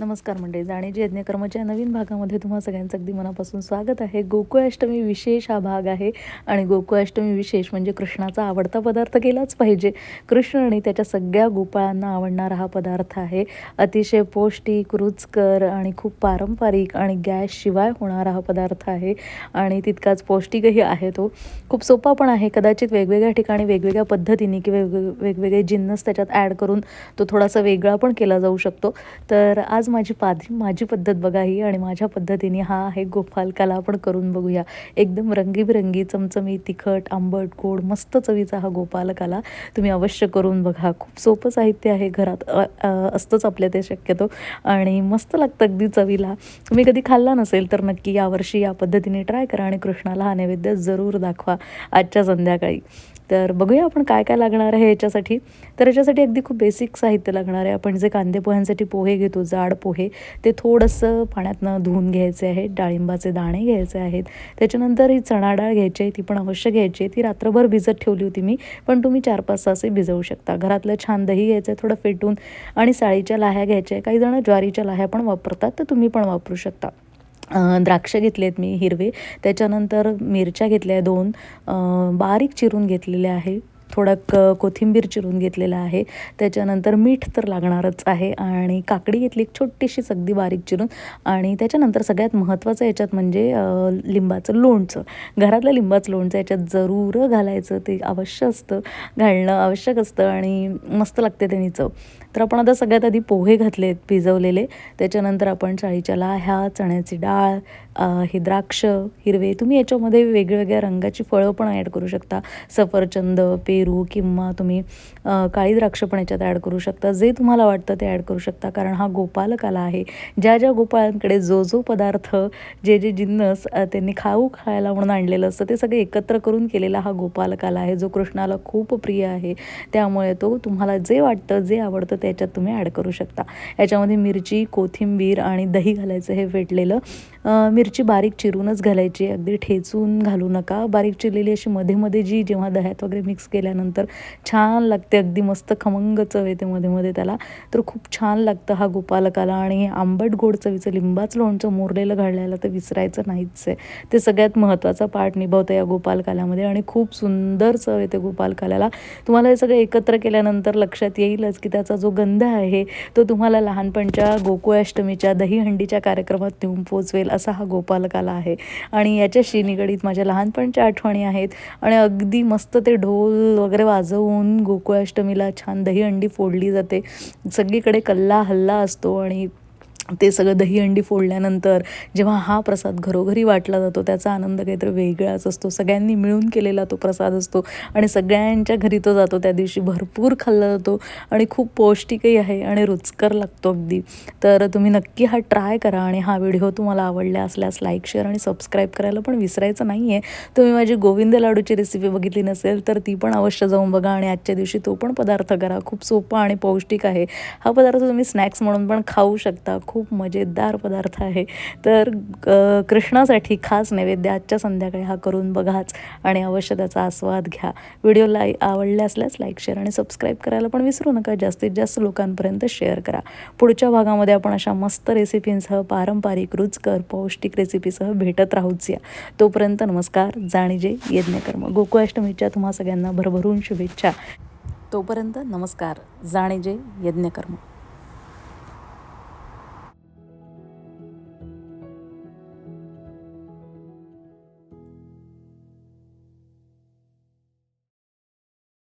नमस्कार मंडळी जाणीजी यज्ञकर्माच्या नवीन भागामध्ये तुम्हा सगळ्यांचं अगदी मनापासून स्वागत आहे. गोकुळाष्टमी विशेष हा भाग आहे आणि गोकुळाष्टमी विशेष म्हणजे कृष्णाचा आवडता पदार्थ केलाच पाहिजे. कृष्ण आणि त्याच्या सगळ्या गोपाळांना आवडणारा हा पदार्थ आहे. अतिशय पौष्टिक रुचकर आणि खूप पारंपरिक आणि गॅसशिवाय होणारा हा पदार्थ आहे आणि तितकाच पौष्टिकही आहे तो. खूप सोपा पण आहे. कदाचित वेगवेगळ्या ठिकाणी वेगवेगळ्या पद्धतीने किंवा वेगवेगळे जिन्नस त्याच्यात ॲड करून तो थोडासा वेगळा पण केला जाऊ शकतो. तर आज माझी पाधी माझी पद्धत बघा ही आणि माझ्या पद्धतीने हा आहे गोपालकाला आपण करून बघूया. एकदम रंगीबिरंगी चमचमी तिखट आंबट गोड मस्त चवीचा हा गोपालकाला तुम्ही अवश्य करून बघा. खूप सोपं साहित्य आहे घरात. असतंच आपल्या ते शक्यतो. आणि मस्त लागतं अगदी चवीला. तुम्ही कधी खाल्ला नसेल तर नक्की यावर्षी या पद्धतीने ट्राय करा आणि कृष्णाला हा नैवेद्य जरूर दाखवा आजच्या संध्याकाळी. तर बघूया आपण काय काय लागणार आहे याच्यासाठी तर याच्यासाठी अगदी खूप बेसिक साहित्य लागणार आहे. आपण जे कांदे पोह्यांसाठी पोहे घेतो जाड पोहे ते थोडंसं पाण्यातनं धुवून घ्यायचे आहेत. डाळिंबाचे दाणे घ्यायचे आहेत. त्याच्यानंतर ही चणा डाळ घ्यायची आहे ती पण अवश्य घ्यायची आहे. ती रात्रभर भिजत ठेवली होती मी पण तुम्ही चार पाच तासही भिजवू शकता. घरातलं छान दही घ्यायचं आहे थोडं फेटून आणि साळीच्या लाह्या घ्यायच्या आहे. काही जण ज्वारीच्या लाह्या पण वापरतात तर तुम्ही पण वापरू शकता. द्राक्ष घेतलेत मी हिरवे. त्याच्यानंतर मिरच्या घेतल्या दोन. बारीक चिरून घेतलेले आहे. थोडा क कोथिंबीर चिरून घेतलेला आहे. त्याच्यानंतर मीठ तर लागणारच आहे आणि काकडी घेतली एक छोटीशीच अगदी बारीक चिरून. आणि त्याच्यानंतर सगळ्यात महत्त्वाचं याच्यात म्हणजे लिंबाचं लोणचं. घरातलं लिंबाचं लोणचं याच्यात जरूर घालायचं ते अवश्य असतं. घालणं आवश्यक असतं आणि मस्त लागते त्यांनी चव. तर आपण आता सगळ्यात आधी पोहे घातले आहेत भिजवलेले. त्याच्यानंतर आपण चाळीच्या लाह्या चण्याची डाळ हे द्राक्ष हिरवे तुम्ही याच्यामध्ये वेगवेगळ्या रंगाची फळं पण ॲड करू शकता. सफरचंद पेरू किंवा तुम्ही काळी द्राक्ष पण याच्यात ॲड करू शकता. जे तुम्हाला वाटतं ते ॲड करू शकता. कारण हा गोपालकाला आहे. ज्या ज्या गोपाळांकडे जो जो पदार्थ जे जे जिन्नस त्यांनी खाऊ खायला म्हणून आणलेलं असतं ते सगळे एकत्र करून केलेला हा गोपालकाला आहे. जो कृष्णाला खूप प्रिय आहे. त्यामुळे तो तुम्हाला जे वाटतं जे आवडतं त्याच्यात तुम्ही ॲड करू शकता. याच्यामध्ये मिरची कोथिंबीर आणि दही घालायचं हे फेटलेलं मिरची बारीक चिरूनच घालायची अगदी ठेचून घालू नका. बारीक चिरलेली अशी मध्ये मध्ये जी जेव्हा दह्यात वगैरे मिक्स केल्यानंतर छान लागते अगदी मस्त खमंग चव येते मध्ये मध्ये त्याला. तर खूप छान लागतं हा गोपालकाला आणि आंबट गोड चवीचं लिंबाचं लोणचं मोरलेलं घालायला तर विसरायचं नाहीच आहे. ते सगळ्यात महत्त्वाचा पार्ट निभावतं या गोपालकाल्यामध्ये आणि खूप सुंदर चव येते गोपालकाल्याला. तुम्हाला हे सगळं एकत्र केल्यानंतर लक्षात येईलच की त्याचा जो गंध आहे तो तुम्हाला लहानपणच्या गोकुळाष्टमीच्या दहीहंडीच्या कार्यक्रमात नेऊन पोचवेल. असा हा गोपालकाला आहे. आणि याच्याशी निगडीत माझ्या लहानपणच्या आठवणी आहेत. आणि अगदी मस्त ते ढोल वगैरे वाजवून गोकुळाष्टमीला छान दहीहंडी फोडली जाते. सगळीकडे कल्ला हल्ला असतो आणि ते सगळं दहीहंडी फोडल्यानंतर जेव्हा हा प्रसाद घरोघरी वाटला जातो त्याचा आनंद काहीतरी वेगळाच असतो. सगळ्यांनी मिळून केलेला तो प्रसाद असतो आणि सगळ्यांच्या घरी तो जातो. त्या दिवशी भरपूर खाल्ला जातो आणि खूप पौष्टिकही आहे आणि रुचकर लागतो अगदी. तर तुम्ही नक्की हा ट्राय करा आणि हा व्हिडिओ तुम्हाला आवडला असल्यास लाईक शेअर आणि सबस्क्राईब करायला पण विसरायचं नाही आहे तुम्ही माझी गोविंद लाडूची रेसिपी बघितली नसेल तर ती पण अवश्य जाऊन बघा आणि आजच्या दिवशी तो पण पदार्थ करा. खूप सोपा आणि पौष्टिक आहे. हा पदार्थ तुम्ही स्नॅक्स म्हणून पण खाऊ शकता. खूप खूप मजेदार पदार्थ आहे. तर कृष्णासाठी खास नैवेद्य आजच्या संध्याकाळी हा करून बघाच आणि अवश्य त्याचा आस्वाद घ्या. व्हिडिओ लाई आवडले असल्यास लाईक शेअर आणि सबस्क्राईब करायला पण विसरू नका. जास्तीत जास्त लोकांपर्यंत शेअर करा. पुढच्या भागामध्ये आपण अशा मस्त रेसिपींसह पारंपरिक रुचकर पौष्टिक रेसिपीसह भेटत राहूच या. तोपर्यंत नमस्कार जाणीजे यज्ञकर्म. गोकुळाष्टमीच्या तुम्हा सगळ्यांना भरभरून शुभेच्छा. तोपर्यंत नमस्कार जाणीजे यज्ञकर्म.